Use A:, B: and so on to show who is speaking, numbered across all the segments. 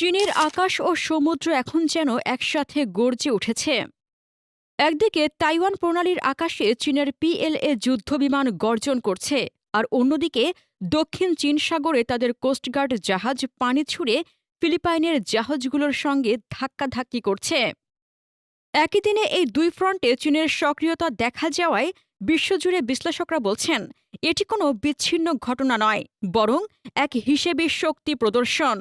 A: চীনের আকাশ ও সমুদ্র এখন যেন একসাথে গর্জে উঠেছে। একদিকে তাইওয়ান প্রণালীর আকাশে চীনের পিএলএ যুদ্ধবিমান গর্জন করছে, আর অন্যদিকে দক্ষিণ চীন সাগরে তাদের কোস্টগার্ড জাহাজ পানি ছুঁড়ে ফিলিপাইনের জাহাজগুলোর সঙ্গে ধাক্কাধাক্কি করছে। একই দিনে এই দুই ফ্রন্টে চীনের সক্রিয়তা দেখা যাওয়ায় বিশ্বজুড়ে বিশ্লেষকরা বলছেন, এটি কোনো বিচ্ছিন্ন ঘটনা নয়, বরং এক হিসেবে শক্তি প্রদর্শন।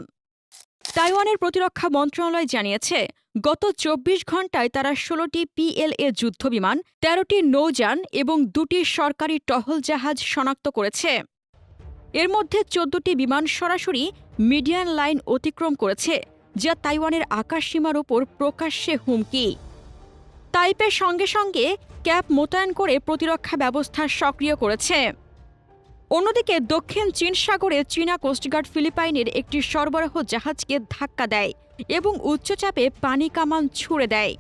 A: তাইওয়ানের প্রতিরক্ষা মন্ত্রণালয় জানিয়েছে, গত চব্বিশ ঘন্টায় তারা ষোলোটি পিএলএ যুদ্ধবিমান, তেরোটি নৌযান এবং দুটি সরকারি টহল জাহাজ শনাক্ত করেছে। এর মধ্যে চোদ্দটি বিমান সরাসরি মিডিয়ান লাইন অতিক্রম করেছে, যা তাইওয়ানের আকাশসীমার ওপর প্রকাশ্যে হুমকি। তাইপের সঙ্গে সঙ্গে ক্যাপ মোতায়েন করে প্রতিরক্ষা ব্যবস্থা সক্রিয় করেছে। অন্যদিকে দক্ষিণ চীন সাগরে চীনা কোস্টগার্ড ফিলিপাইনের একটি সরবরাহ জাহাজকে ধাক্কা দেয় এবং উচ্চচাপে পানি কামান ছুড়ে দেয়।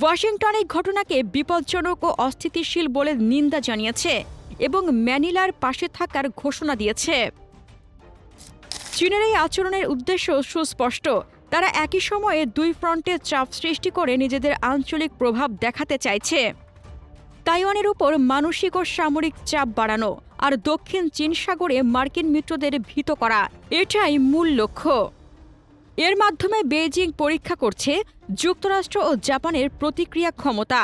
A: ওয়াশিংটন এই ঘটনাকে বিপজ্জনক ও অস্থিতিশীল বলে নিন্দা জানিয়েছে এবং ম্যানিলার পাশে থাকার ঘোষণা দিয়েছে। চীনের এই আচরণের উদ্দেশ্য সুস্পষ্ট। তারা একই সময়ে দুই ফ্রন্টে চাপ সৃষ্টি করে নিজেদের আঞ্চলিক প্রভাব দেখাতে চাইছে। তাইওয়ানের উপর মানসিক ও সামরিক চাপ বাড়ানো আর দক্ষিণ চীন সাগরে মার্কিন মিত্রদের ভীত করা, এটাই মূল লক্ষ্য। এর মাধ্যমে বেইজিং পরীক্ষা করছে যুক্তরাষ্ট্র ও জাপানের প্রতিক্রিয়া ক্ষমতা।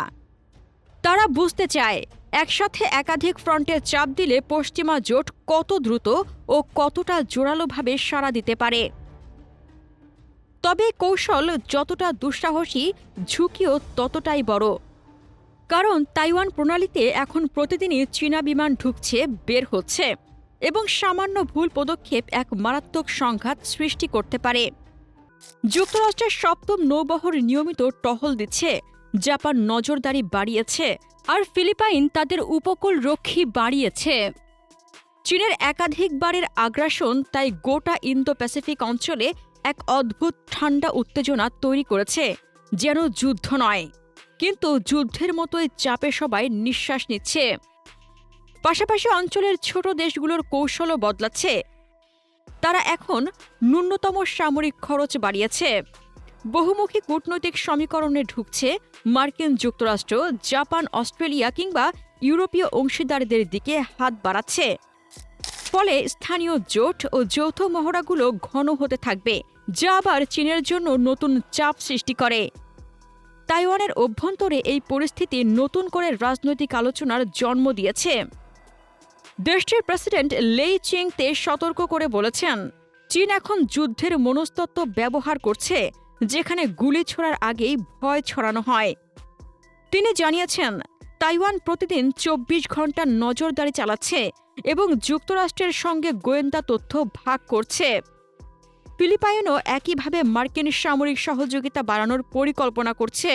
A: তারা বুঝতে চায়, একসাথে একাধিক ফ্রন্টে চাপ দিলে পশ্চিমা জোট কত দ্রুত ও কতটা জোরালোভাবে সাড়া দিতে পারে। তবে কৌশল যতটা দুঃসাহসী, ঝুঁকিও ততটাই বড়। কারণ তাইওয়ান প্রণালীতে এখন প্রতিদিনই চীনা বিমান ঢুকছে, বের হচ্ছে, এবং সামান্য ভুল পদক্ষেপ এক মারাত্মক সংঘাত সৃষ্টি করতে পারে। যুক্তরাষ্ট্রের সপ্তম নৌবহর নিয়মিত টহল দিচ্ছে, জাপান নজরদারি বাড়িয়েছে, আর ফিলিপাইন তাদের উপকূল রক্ষী বাড়িয়েছে। চীনের একাধিকবারের আগ্রাসন তাই গোটা ইন্দো প্যাসিফিক অঞ্চলে এক অদ্ভুত ঠান্ডা উত্তেজনা তৈরি করেছে, যেন যুদ্ধ নয়। কিন্তু যুদ্ধের মতোই চাপে সবাই নিঃশ্বাস নিচ্ছে। পাশাপাশি অঞ্চলের ছোট দেশগুলোর কৌশলও বদলাচ্ছে। তারা এখন ন্যূনতম সামরিক খরচ বাড়িয়েছে। বহুমুখী কূটনৈতিক সমীকরণে ঢুকছে মার্কিন যুক্তরাষ্ট্র, জাপান, অস্ট্রেলিয়া কিংবা ইউরোপীয় অংশীদারদের দিকে হাত বাড়াচ্ছে। ফলে স্থানীয় জোট ও যৌথ মহড়াগুলো ঘন হতে থাকবে, যা আবার চীনের জন্য নতুন চাপ সৃষ্টি করে। তাইওয়ানের অভ্যন্তরে এই পরিস্থিতি নতুন করে রাজনৈতিক আলোচনার জন্ম দিয়েছে। দেশটির প্রেসিডেন্ট লেই চিংতে সতর্ক করে বলেছেন, চীন এখন যুদ্ধের মনস্তত্ত্ব ব্যবহার করছে, যেখানে গুলি ছোড়ার আগেই ভয় ছড়ানো হয়। তিনি জানিয়েছেন, তাইওয়ান প্রতিদিন চব্বিশ ঘণ্টা নজরদারি চালাচ্ছে এবং যুক্তরাষ্ট্রের সঙ্গে গোয়েন্দা তথ্য ভাগ করছে। ফিলিপাইনও একইভাবে মার্কিন সামরিক সহযোগিতা বাড়ানোর পরিকল্পনা করছে।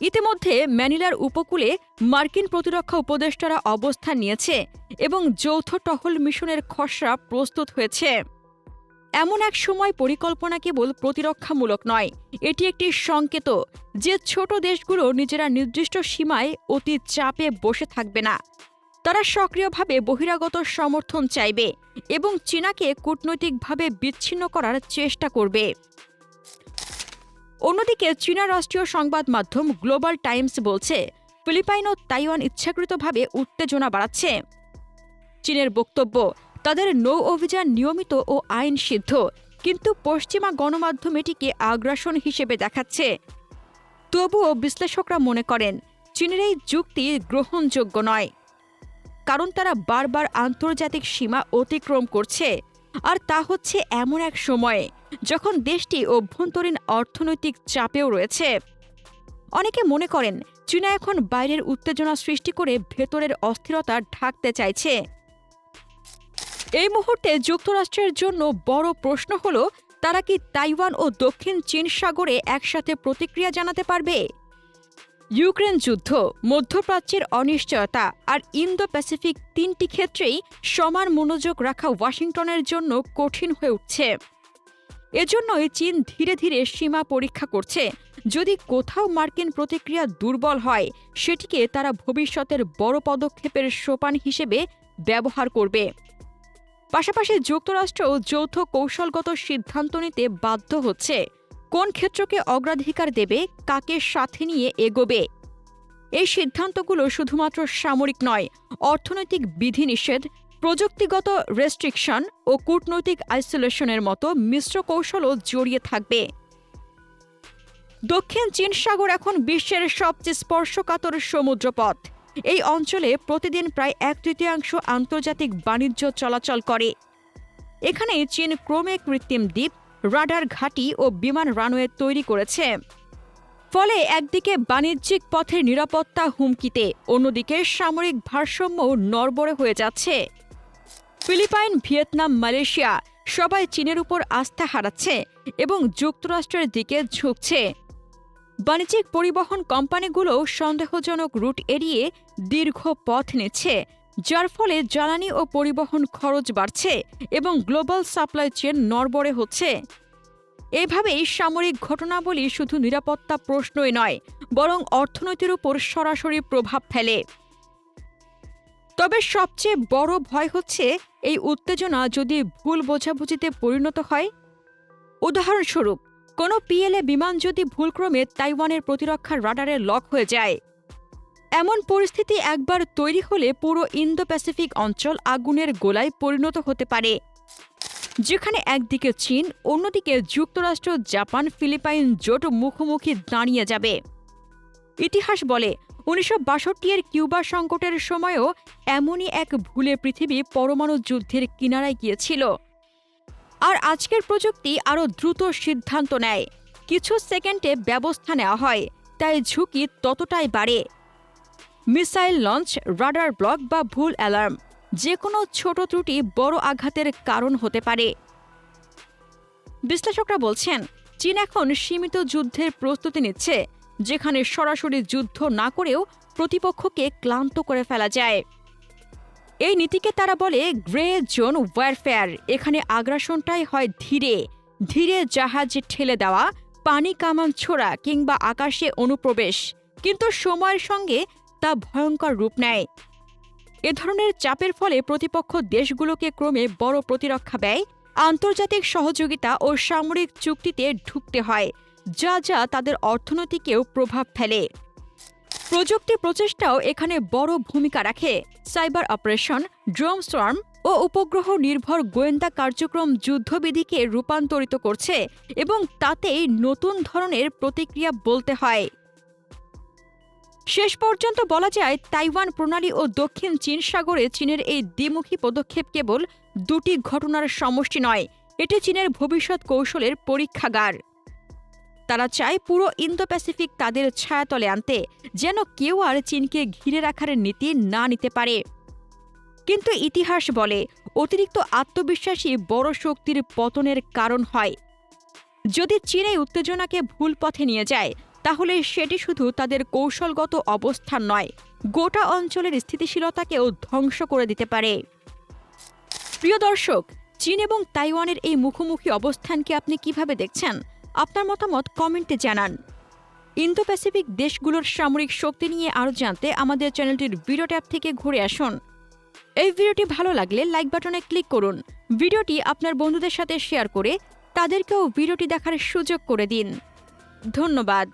A: ইতিমধ্যে ম্যানিলার উপকূলে মার্কিন প্রতিরক্ষা উপদেষ্টারা অবস্থান নিয়েছে এবং যৌথ টহল মিশনের খসড়া প্রস্তুত হয়েছে। এমন এক সময় পরিকল্পনা কেবল প্রতিরক্ষামূলক নয়, এটি একটি সংকেত যে ছোট দেশগুলো নিজেরা নির্দিষ্ট সীমায় অতি চাপে বসে থাকবে না। তারা সক্রিয়ভাবে বহিরাগত সমর্থন চাইবে এবং চীনাকে কূটনৈতিকভাবে বিচ্ছিন্ন করার চেষ্টা করবে। অন্যদিকে চীনা রাষ্ট্রীয় সংবাদ মাধ্যম গ্লোবাল টাইমস বলছে, ফিলিপাইন ও তাইওয়ান ইচ্ছাকৃতভাবে উত্তেজনা বাড়াচ্ছে। চীনের বক্তব্য, তাদের নৌ অভিযান নিয়মিত ও আইন সিদ্ধ, কিন্তু পশ্চিমা গণমাধ্যম এটিকে আগ্রাসন হিসেবে দেখাচ্ছে। তবুও বিশ্লেষকরা মনে করেন, চীনের এই যুক্তি গ্রহণযোগ্য নয়। কারণ তারা বারবার আন্তর্জাতিক সীমা অতিক্রম করছে। আর তা হচ্ছে এমন এক সময়ে যখন দেশটি অভ্যন্তরীণ অর্থনৈতিক চাপেও রয়েছে। অনেকে মনে করেন, চীনা এখন বাইরের উত্তেজনা সৃষ্টি করে ভেতরের অস্থিরতা ঢাকতে চাইছে। এই মুহূর্তে যুক্তরাষ্ট্রের জন্য বড় প্রশ্ন হল, তারা কি তাইওয়ান ও দক্ষিণ চীন সাগরে একসাথে প্রতিক্রিয়া জানাতে পারবে? ইউক্রেন যুদ্ধ, মধ্যপ্রাচ্যের অনিশ্চয়তা আর ইন্দো প্যাসিফিক তিনটি ক্ষেত্রেই সমান মনোযোগ রাখা ওয়াশিংটনের জন্য কঠিন হয়ে উঠছে। এজন্যই চীন ধীরে ধীরে সীমা পরীক্ষা করছে। যদি কোথাও মার্কিন প্রতিক্রিয়া দুর্বল হয়, সেটিকে তারা ভবিষ্যতের বড় পদক্ষেপের সোপান হিসেবে ব্যবহার করবে। পাশাপাশি যুক্তরাষ্ট্র যৌথ কৌশলগত সিদ্ধান্ত নিতে বাধ্য হচ্ছে। কোন ক্ষেত্রকে অগ্রাধিকার দেবে, কাকে সাথে নিয়ে এগোবে? এই সিদ্ধান্তগুলো শুধুমাত্র সামরিক নয়, অর্থনৈতিক বিধিনিষেধ, প্রযুক্তিগত রেস্ট্রিকশন ও কূটনৈতিক আইসোলেশনের মতো মিশ্র কৌশলও জড়িয়ে থাকবে। দক্ষিণ চীন সাগর এখন বিশ্বের সবচেয়ে স্পর্শকাতর সমুদ্রপথ। এই অঞ্চলে প্রতিদিন প্রায় এক তৃতীয়াংশ আন্তর্জাতিক বাণিজ্য চলাচল করে। এখানে চীন ক্রমে কৃত্রিম দ্বীপ রাডার ঘাঁটি ও বিমান রানওয়ে তৈরি করেছে। ফলে একদিকে বাণিজ্যিক পথের নিরাপত্তা হুমকিতে, অন্যদিকে সামরিক ভারসাম্য নড়বড়ে হয়ে যাচ্ছে। ফিলিপাইন, ভিয়েতনাম, মালয়েশিয়া সবাই চীনের উপর আস্থা হারাচ্ছে এবং যুক্তরাষ্ট্রের দিকে ঝুঁকছে। বাণিজ্যিক পরিবহন কোম্পানিগুলো সন্দেহজনক রুট এড়িয়ে দীর্ঘ পথ নিচ্ছে। যার ফলে জ্বালানি ও পরিবহন খরচ বাড়ছে এবং গ্লোবাল সাপ্লাই চেন নড়বড়ে হচ্ছে। এভাবেই সামরিক ঘটনাবলী শুধু নিরাপত্তা প্রশ্নই নয়, বরং অর্থনীতির উপর সরাসরি প্রভাব ফেলে। তবে সবচেয়ে বড় ভয় হচ্ছে এই উত্তেজনা যদি ভুল বোঝাবুঝিতে পরিণত হয়। উদাহরণস্বরূপ, কোনো পিএলএ বিমান যদি ভুলক্রমে তাইওয়ানের প্রতিরক্ষার রাডারে লক হয়ে যায় এমন পরিস্থিতি একবার তৈরি হলে পুরো ইন্দো প্যাসিফিক অঞ্চল আগুনের গোলায় পরিণত হতে পারে। যেখানে একদিকে চীন, অন্যদিকে যুক্তরাষ্ট্র, জাপান, ফিলিপাইন জোট মুখোমুখি দাঁড়িয়ে যাবে। ইতিহাস বলে, উনিশশো বাষট্টি এর কিউবা সংকটের সময়ও এমনই এক ভুলে পৃথিবী পরমাণু যুদ্ধের কিনারায় গিয়েছিল। আর আজকের প্রযুক্তি আরও দ্রুত সিদ্ধান্ত নেয়। কিছু সেকেন্ডে ব্যবস্থা নেওয়া হয়, তাই ঝুঁকি ততটাই বাড়ে। মিসাইল লঞ্চ, রাডার ব্লক বা ভুল অ্যালার্ম। যে কোনো ছোট ত্রুটি বড় আঘাতের কারণ হতে পারে। বিশ্লেষকরা বলছেন, চীন এখন সীমিত যুদ্ধের প্রস্তুতি নিচ্ছে, যেখানে সরাসরি যুদ্ধ না করেও প্রতিপক্ষকে ক্লান্ত করে ফেলা যায়। এই নীতিকে তারা বলে গ্রে জোন ওয়ারফেয়ার, এখানে আগ্রাসনটাই হয় ধীরে। ধীরে জাহাজ ঠেলে দেওয়া, পানি কামান ছোড়া কিংবা আকাশে অনুপ্রবেশ। কিন্তু সময়ের সঙ্গে তা ভয়ঙ্কর রূপ নেয়। এ ধরনের চাপের ফলে প্রতিপক্ষ দেশগুলোকে ক্রমে বড় প্রতিরক্ষা ব্যয়, আন্তর্জাতিক সহযোগিতা ও সামরিক চুক্তিতে ঢুকতে হয়, যা যা তাদের অর্থনীতিকেও প্রভাব ফেলে। প্রযুক্তি প্রচেষ্টাও এখানে বড় ভূমিকা রাখে। সাইবার অপারেশন, ড্রোন স্টর্ম ও উপগ্রহ নির্ভর গোয়েন্দা কার্যক্রম যুদ্ধবিধিকে রূপান্তরিত করছে এবং তাতেই নতুন ধরনের প্রতিক্রিয়া বলতে হয়। শেষ পর্যন্ত বলা যায় তাইওয়ান প্রণালী ও দক্ষিণ চীন সাগরে চীনের এই দ্বিমুখী পদক্ষেপ কেবল দুটি ঘটনার সমষ্টি নয়, এটি চীনের ভবিষ্যৎ কৌশলের পরীক্ষাগার। তারা চায় পুরো ইন্দো প্যাসিফিক তাদের ছায়াতলে আনতে, যেন কেউ আর চীনকে ঘিরে রাখার নীতি না নিতে পারে। কিন্তু ইতিহাস বলে, অতিরিক্ত আত্মবিশ্বাসী বড় শক্তির পতনের কারণ হয়। যদি চীন উত্তেজনাকে ভুল পথে নিয়ে যায় তাহলে সেটি শুধু তাদের কৌশলগত অবস্থান নয়, গোটা অঞ্চলের স্থিতিশীলতাকেও ধ্বংস করে দিতে পারে। প্রিয় দর্শক, চীন এবং তাইওয়ানের এই মুখোমুখি অবস্থানকে আপনি কীভাবে দেখছেন? আপনার মতামত কমেন্টে জানান। ইন্দো প্যাসিফিক দেশগুলোর সামরিক শক্তি নিয়ে আরও জানতে আমাদের চ্যানেলটির ভিডিও ট্যাব থেকে ঘুরে আসুন। এই ভিডিওটি ভালো লাগলে লাইক বাটনে ক্লিক করুন। ভিডিওটি আপনার বন্ধুদের সাথে শেয়ার করে তাদেরকেও ভিডিওটি দেখার সুযোগ করে দিন। ধন্যবাদ।